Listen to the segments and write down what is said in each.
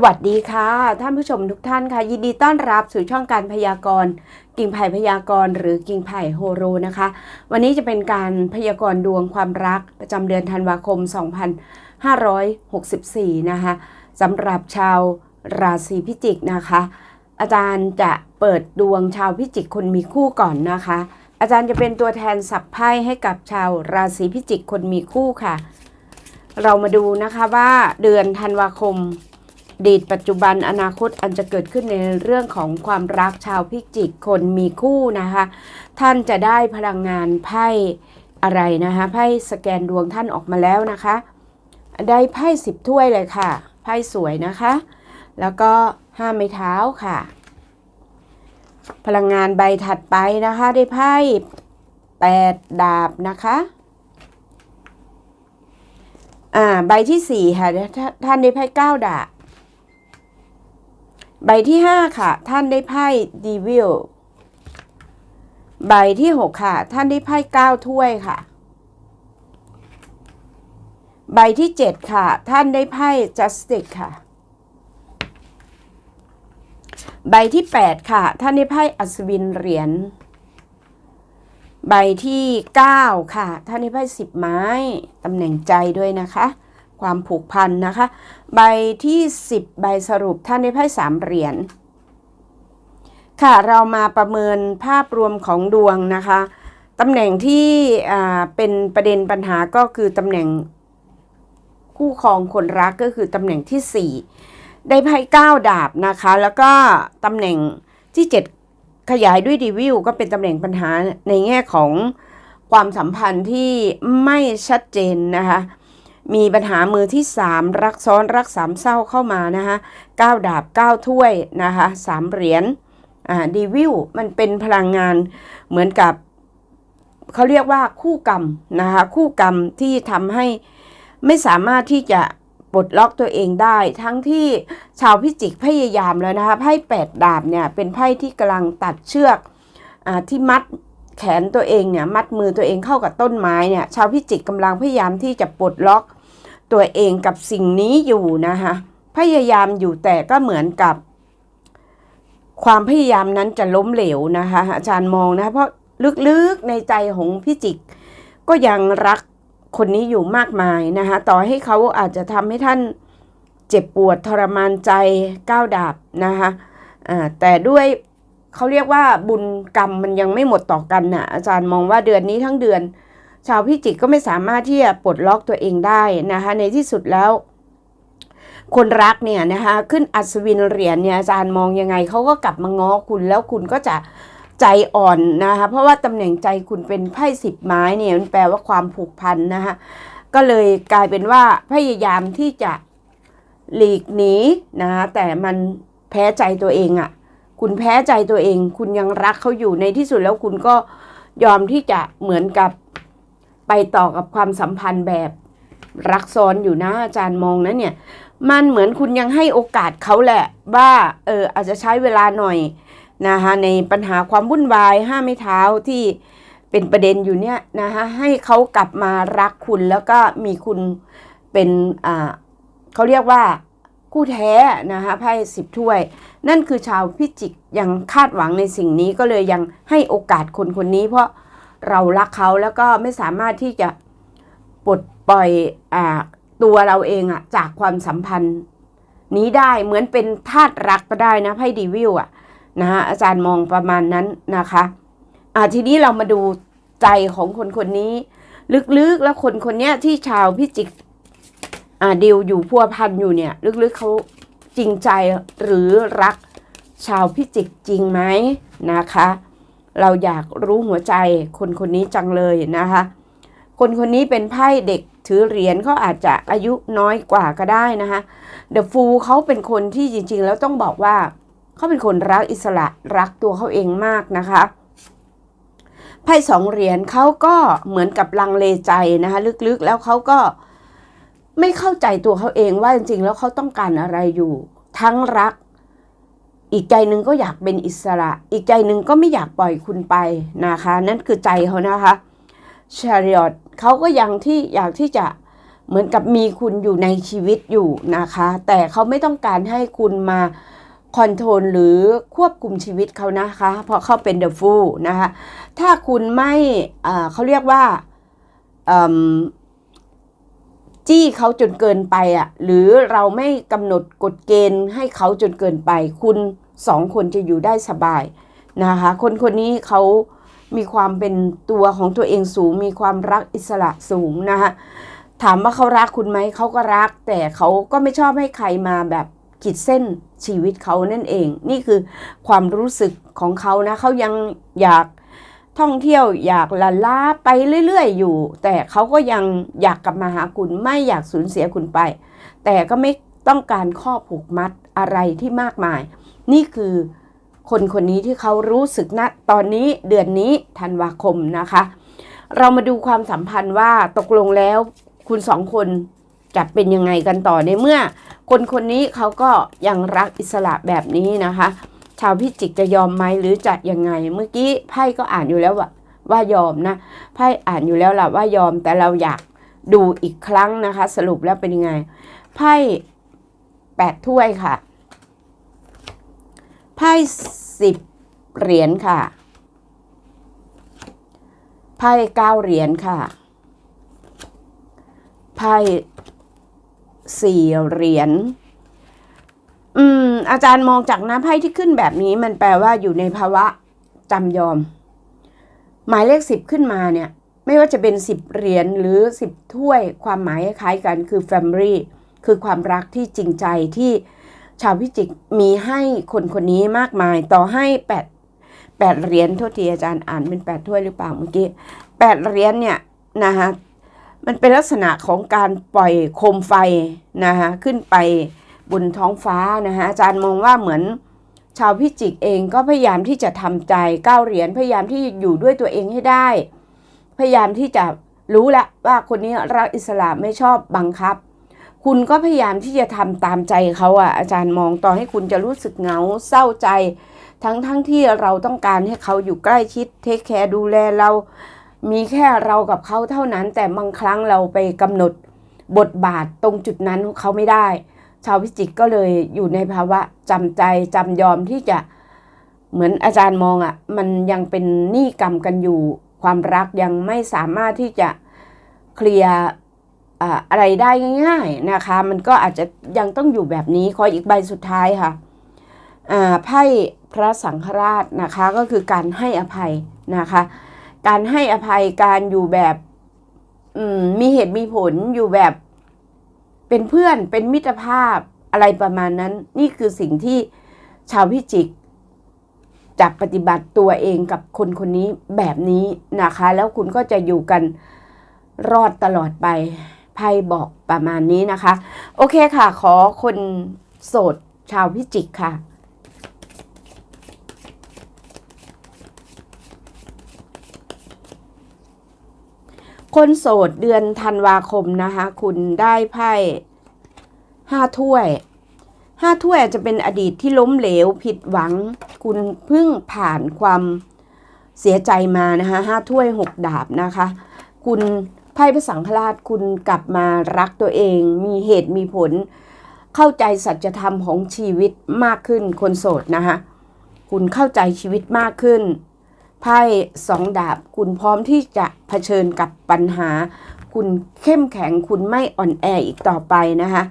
สวัสดีค่ะ ท่านผู้ชมทุกท่านค่ะ ยินดีต้อนรับสู่ช่องการพยากรณ์กิ่งไผ่พยากรณ์หรือกิ่งไผ่โฮโรนะคะ วันนี้จะเป็นการพยากรณ์ดวงความรักประจำเดือนธันวาคม 2564 นะคะสำหรับชาวราศีพิจิกนะคะ อาจารย์จะเปิดดวงชาวพิจิกคนมีคู่ก่อนนะคะ อาจารย์จะเป็นตัวแทนสับไพ่ให้กับชาวราศีพิจิกคนมีคู่ค่ะ เรามาดูนะคะว่าเดือนธันวาคม ดีตปัจจุบันอนาคตอันจะเกิดขึ้นในเรื่องของความรักชาวพิจิกคนมีคู่นะคะ ท่านจะได้พลังงานไพ่อะไรนะคะไพ่สแกนดวงท่านออกมาแล้วนะคะ ได้ไพ่สิบถ้วยเลยค่ะไพ่สวยนะคะ แล้วก็ห้าไม้เท้าค่ะ พลังงานใบถัดไปนะคะ ได้ไพ่แปดดาบนะคะอ่าใบที่สี่ค่ะท่านได้ไพ่เก้าดาบ ใบที่ 5 ค่ะ ท่านได้ไพ่ดีวิลใบที่ 6 ค่ะ ท่านได้ไพ่9ถ้วยค่ะ ใบที่ 7 ค่ะ ท่านได้ไพ่จัสติกค่ะ ใบที่ 8 ค่ะ ท่านได้ไพ่อัศวินเหรียญใบที่ 9 ค่ะ ท่านได้ไพ่สิบไม้ตำแหน่งใจด้วยนะคะ ความผูกพันนะคะ ใบที่ 10 ใบสรุปท่านได้ไพ่สามเหรียญค่ะเรามาประเมินภาพรวมของดวงนะคะตำแหน่งที่เป็นประเด็นปัญหาก็คือตำแหน่งคู่ครองคนรักก็คือตำแหน่งที่ 4 ได้ไพ่9ดาบนะคะ แล้วก็ตำแหน่งที่ 7 ขยายด้วยดีวิวก็เป็นตำแหน่งปัญหาในแง่ของความสัมพันธ์ที่ไม่ชัดเจนนะคะ มีปัญหามือที่ 3 รักซ้อนรักสามเศร้าเข้ามานะคะ9ดาบ9ถ้วยนะคะ3เหรียญอ่าดีวิวมันเป็นพลังงานเหมือนกับเขาเรียกว่าคู่กรรมนะคะคู่กรรมที่ทำให้ไม่สามารถที่จะปลดล็อกตัวเองได้ ทั้งที่ชาวพิจิกพยายามแล้วนะคะไพ่แปดดาบเนี่ยเป็นไพ่ที่กำลังตัดเชือกอที่มัดแขนตัวเองเนี่ยมัดมือตัวเองเข้ากับต้นไม้เนี่ยชาวพิจิกกำลังพยายามที่จะปลดล็อก ตัวเองกับสิ่งนี้อยู่นะคะพยายามอยู่แต่ก็เหมือนกับ ความพยายามนั้นจะล้มเหลวนะคะอาจารย์มองนะเพราะลึกๆในใจของพี่จิก ก็ยังรักคนนี้อยู่มากมายนะคะต่อให้เขาอาจจะทำให้ท่านเจ็บปวดทรมานใจก้าวดาบนะคะแต่ด้วยเขาเรียกว่าบุญกรรมมันยังไม่หมดต่อกันนะ่ะอาจารย์มองว่าเดือนนี้ทั้งเดือน ชาวพิจิกก็ไม่สามารถที่จะปลดล็อกตัวเองได้นะคะในที่สุดแล้ว คนรักเนี่ยนะคะขึ้นอัศวินเหรียญเนี่ยอาจารย์มองยังไงเขาก็กลับมาง้อคุณแล้วคุณก็จะใจอ่อนนะคะเพราะว่าตำแหน่งใจคุณเป็นไพ่สิบไม้เนี่ยมันแปลว่าความผูกพันนะคะก็เลยกลายเป็นว่าพยายามที่จะหลีกหนีนะคะแต่มันแพ้ใจตัวเองอะ่ะ คุณแพ้ใจตัวเอง คุณยังรักเขาอยู่ในที่สุดแล้วคุณก็ยอมที่จะเหมือนกับ ไปต่อกับความสัมพันธ์แบบรักซ้อนอยู่นะอาจารย์มองนะเนี่ย มันเหมือนคุณยังให้โอกาสเขาแหละ ว่าเอออาจจะใช้เวลาหน่อยนะคะในปัญหาความวุ่นวายห้าไม่เท้าที่เป็นประเด็นอยู่เนี่ยนะคะให้เขากลับมารักคุณแล้วก็มีคุณเป็นอ่าเขาเรียกว่าคู่แท้นะคะไพ่สิบถ้วย นั่นคือชาวพิจิกยังคาดหวังในสิ่งนี้ก็เลยยังให้โอกาสคนคนนี้เพราะ เรารักเขาแล้วก็ไม่สามารถที่จะปลดปล่อยอตัวเราเองอะจากความสัมพันธ์ นี้ได้เหมือนเป็นธาตุรักก็ได้นะไพ่ดีวิวอะนะฮะอาจารย์มองประมาณนั้นนะคะอ่าทีนี้เรามาดูใจของคนคนนี้ ลึกๆแล้วคนคนนี้ที่ชาวพิจิกอ่าดิวอยู่พัวพันอยู่เนี่ย ลึกๆเขาจริงใจหรือรักชาวพิจิกจริงไหมนะคะ เราอยากรู้หัวใจคนคนนี้จังเลยนะคะ คนคนนี้เป็นไพ่เด็กถือเหรียญเขาอาจจะอายุน้อยกว่าก็ได้นะคะเดอะฟูเขาเป็นคนที่จริง ๆ แล้วต้องบอกว่าเขาเป็นคนรักอิสระรักตัวเขาเองมากนะคะไพ่สองเหรียญเขาก็เหมือนกับลังเลใจนะคะลึกๆแล้วเขาก็ไม่เข้าใจตัวเขาเองว่าจริงๆ แล้วเขาต้องการอะไรอยู่ ทั้งรัก อีกใจหนึ่งก็อยากเป็นอิสระ อีกใจหนึ่งก็ไม่อยากปล่อยคุณไปนะคะ นั่นคือใจเขานะคะชาริอตเขาก็ยังที่อยากที่จะเหมือนกับมีคุณอยู่ในชีวิตอยู่นะคะ แต่เขาไม่ต้องการให้คุณมาคอนโทรลหรือควบคุมชีวิตเขานะคะ เพราะเขาเป็นเดอะฟูนะคะ ถ้าคุณไม่เขาเรียกว่า จี้เขาจนเกินไปอะ หรือเราไม่กำหนดกฎเกณฑ์ให้เขาจนเกินไป คุณสองคนจะอยู่ได้สบายนะคะ คนคนนี้เขามีความเป็นตัวของตัวเองสูง มีความรักอิสระสูงนะคะถามว่าเขารักคุณไหมเขาก็รัก แต่เขาก็ไม่ชอบให้ใครมาแบบขีดเส้นชีวิตเขานั่นเอง นี่คือความรู้สึกของเขานะเขายังอยาก ท่องเที่ยวอยากละล้าไปเรื่อยๆอยู่ แต่เขาก็ยังอยากกลับมาหาคุณไม่อยากสูญเสียคุณไป แต่ก็ไม่ต้องการข้อผูกมัดอะไรที่มากมาย นี่คือคนคนนี้ที่เขารู้สึกณตอนนี้เดือนนี้ธันวาคมนะคะ เรามาดูความสัมพันธ์ว่าตกลงแล้วคุณสองคนจะเป็นยังไงกันต่อในเมื่อ คนคนนี้เขาก็ยังรักอิสระแบบนี้นะคะ ชาวพิจิกจะยอมไหมหรือจะยังไง เมื่อกี้ไพ่ก็อ่านอยู่แล้วว่าว่ายอมนะไพ่อ่านอยู่แล้วล่ะว่ายอมแต่เราอยากดูอีกครั้งนะคะ สรุปแล้วเป็นยังไงไพ่แปดถ้วยค่ะไพ่สิบเหรียญค่ะไพ่เก้าเหรียญค่ะไพ่สี่เหรียญ อาจารย์มองจากน้ำไพ่ที่ขึ้นแบบนี้ มันแปลว่าอยู่ในภาวะจำยอม หมายเลขสิบขึ้นมาเนี่ย ไม่ว่าจะเป็นสิบเหรียญหรือสิบถ้วยความหมายคล้ายกันคือ Family คือความรักที่จริงใจที่ชาวพิจิกมีให้คนคนนี้มากมายต่อให้แปดแปดเหรียญโทษทีอาจารย์อ่านเป็นแปดถ้วยหรือเปล่าเมื่อกี้แปดเหรียญเนี่ยนะคะมันเป็นลักษณะของการปล่อยโคมไฟนะคะขึ้นไป บนท้องฟ้านะคะอาจารย์มองว่าเหมือนชาวพิจิกเองก็พยายามที่จะทำใจก้าวเหรียญพยายามที่อยู่ด้วยตัวเองให้ได้ พยายามที่จะรู้ละว่าคนนี้รักอิสระไม่ชอบบังคับ คุณก็พยายามที่จะทำตามใจเขาอะอาจารย์มองต่อให้คุณจะรู้สึกเหงาเศร้าใจ ทั้งทั้งที่เราต้องการให้เขาอยู่ใกล้ชิดเทคแคร์ดูแลเรามีแค่เรากับเขาเท่านั้น แต่บางครั้งเราไปกำหนดบทบาทตรงจุดนั้นของเขาไม่ได้ ชาวพิจิกก็เลยอยู่ในภาวะจำใจจำยอมที่จะเหมือนอาจารย์มองอะ่ะ มันยังเป็นหนี้กรรมกันอยู่ ความรักยังไม่สามารถที่จะเคลียร์อะไรได้ง่าย ๆนะคะ มันก็อาจจะยังต้องอยู่แบบนี้ขออีกใบสุดท้ายค่ะไพ่พระสังฆราชนะคะก็คือการให้อภัยนะคะ การให้อภัยการอยู่แบบมมีเหตุมีผลอยู่แบบ เป็นเพื่อนเป็นมิตรภาพอะไรประมาณนั้น นี่คือสิ่งที่ชาวพิจิกจะปฏิบัติตัวเองกับคนคนนี้แบบนี้นะคะ แล้วคุณก็จะอยู่กันรอดตลอดไปไพ่บอกประมาณนี้นะคะ โอเคค่ะ ขอคนโสดชาวพิจิกค่ะ คนโสดเดือนธันวาคมนะคะ คุณได้ไพ่ห้าถ้วยห้าถ้วยจะเป็นอดีตที่ล้มเหลวผิดหวัง คุณเพิ่งผ่านความเสียใจมานะคะห้าถ้วยหกดาบนะคะ คุณไพ่พระสังฆราชคุณกลับมารักตัวเอง มีเหตุมีผล เข้าใจสัจธรรมของชีวิตมากขึ้นคนโสดนะคะคุณเข้าใจชีวิตมากขึ้น ไพ่สองดาบ คุณพร้อมที่จะเผชิญกับปัญหา คุณเข้มแข็งคุณไม่อ่อนแออีกต่อไปนะคะ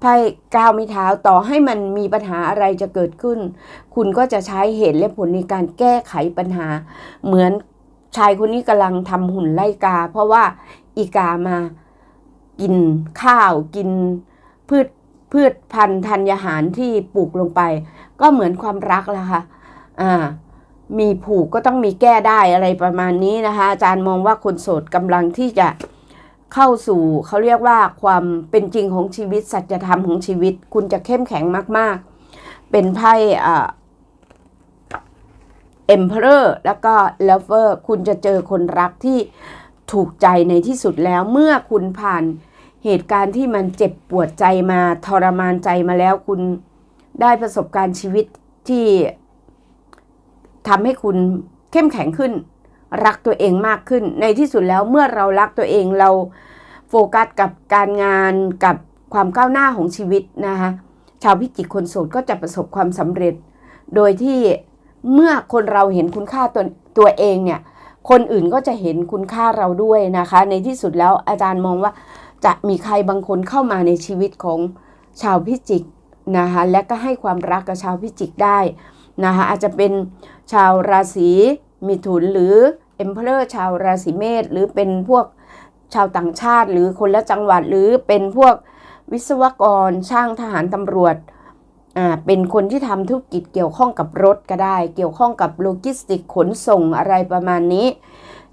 ไพ่ก้าวไม่เท้าต่อให้มันมีปัญหาอะไรจะเกิดขึ้น คุณก็จะใช้เหตุและผลในการแก้ไขปัญหา เหมือนชายคนนี้กำลังทำหุ่นไล่กา เพราะว่าอีกามากินข้าวกินพืชพืชพันธุ์ธัญญาหารที่ปลูกลงไป ก็เหมือนความรักละค่ะอ่า มีผูกก็ต้องมีแก้ได้อะไรประมาณนี้นะคะ อาจารย์มองว่าคนโสดกำลังที่จะเข้าสู่เขาเรียกว่าความเป็นจริงของชีวิตสัจธรรมของชีวิต คุณจะเข้มแข็งมาก ๆ เป็นไพ่อ่า Emperor แล้วก็ Lover คุณจะเจอคนรักที่ถูกใจในที่สุดแล้วเมื่อคุณผ่านเหตุการณ์ที่มันเจ็บปวดใจมาทรมานใจมาแล้วคุณได้ประสบการณ์ชีวิตที่ ทำให้คุณเข้มแข็งขึ้น รักตัวเองมากขึ้น ในที่สุดแล้วเมื่อเรารักตัวเองเราโฟกัสกับการงานกับความก้าวหน้าของชีวิตนะคะชาวพิจิกคนโสดก็จะประสบความสำเร็จ โดยที่เมื่อคนเราเห็นคุณค่าตัวตัวเองเนี่ยคนอื่นก็จะเห็นคุณค่าเราด้วยนะคะ ในที่สุดแล้วอาจารย์มองว่าจะมีใครบางคนเข้ามาในชีวิตของชาวพิจิกนะคะและก็ให้ความรักกับชาวพิจิกได้นะคะอาจจะเป็น ชาวราศีมิถุนหรือเอ็มเพลอร์ชาวราศีเมษหรือเป็นพวกชาวต่างชาติ หรือคนละจังหวัดหรือเป็นพวกวิศวกรช่างทหารตำรวจอ่าเป็นคนที่ทำธุรกิจเกี่ยวข้องกับรถก็ได้ เกี่ยวข้องกับโลจิสติกขนส่งอะไรประมาณนี้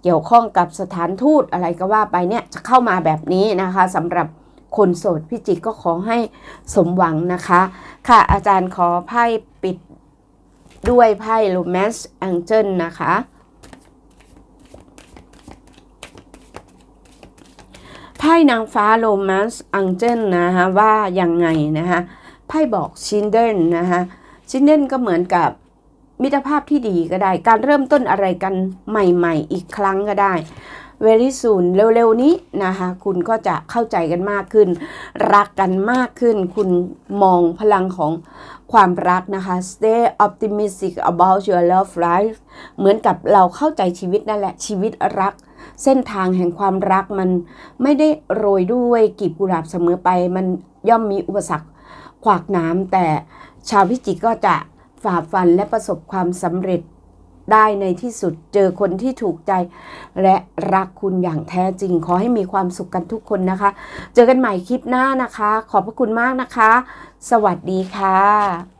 เกี่ยวข้องกับสถานทูตอะไรก็ว่าไปเนี่ยจะเข้ามาแบบนี้นะคะสำหรับคนโสดพิจิกก็ขอให้สมหวังนะคะ ค่ะอาจารย์ขอไพ่ปิด ด้วยไพ่ Romance Angel นะคะ ไพ่นางฟ้า Romance Angel นะคะว่ายังไงนะคะไพ่บอกชินเดนนะคะชินเดนก็เหมือนกับมิตรภาพที่ดีก็ได้ การเริ่มต้นอะไรกันใหม่ ๆ อีกครั้งก็ได้ very soon เร็วๆนี้นะคะคุณก็จะเข้าใจกันมากขึ้น รักกันมากขึ้น คุณมองพลังของความรักนะคะ stay optimistic about your love life เหมือนกับเราเข้าใจชีวิตนั่นแหละชีวิตรัก เส้นทางแห่งความรักมันไม่ได้โรยด้วยกีบกุหลาบเสมอไป มันย่อมมีอุปสรรคขวากหน้ำแต่ชาวพิจิกก็จะฝ่าฟันและประสบความสำเร็จ ได้ในที่สุดเจอคนที่ถูกใจ และรักคุณอย่างแท้จริง ขอให้มีความสุขกันทุกคนนะคะ เจอกันใหม่คลิปหน้านะคะ ขอบพระคุณมากนะคะ สวัสดีค่ะ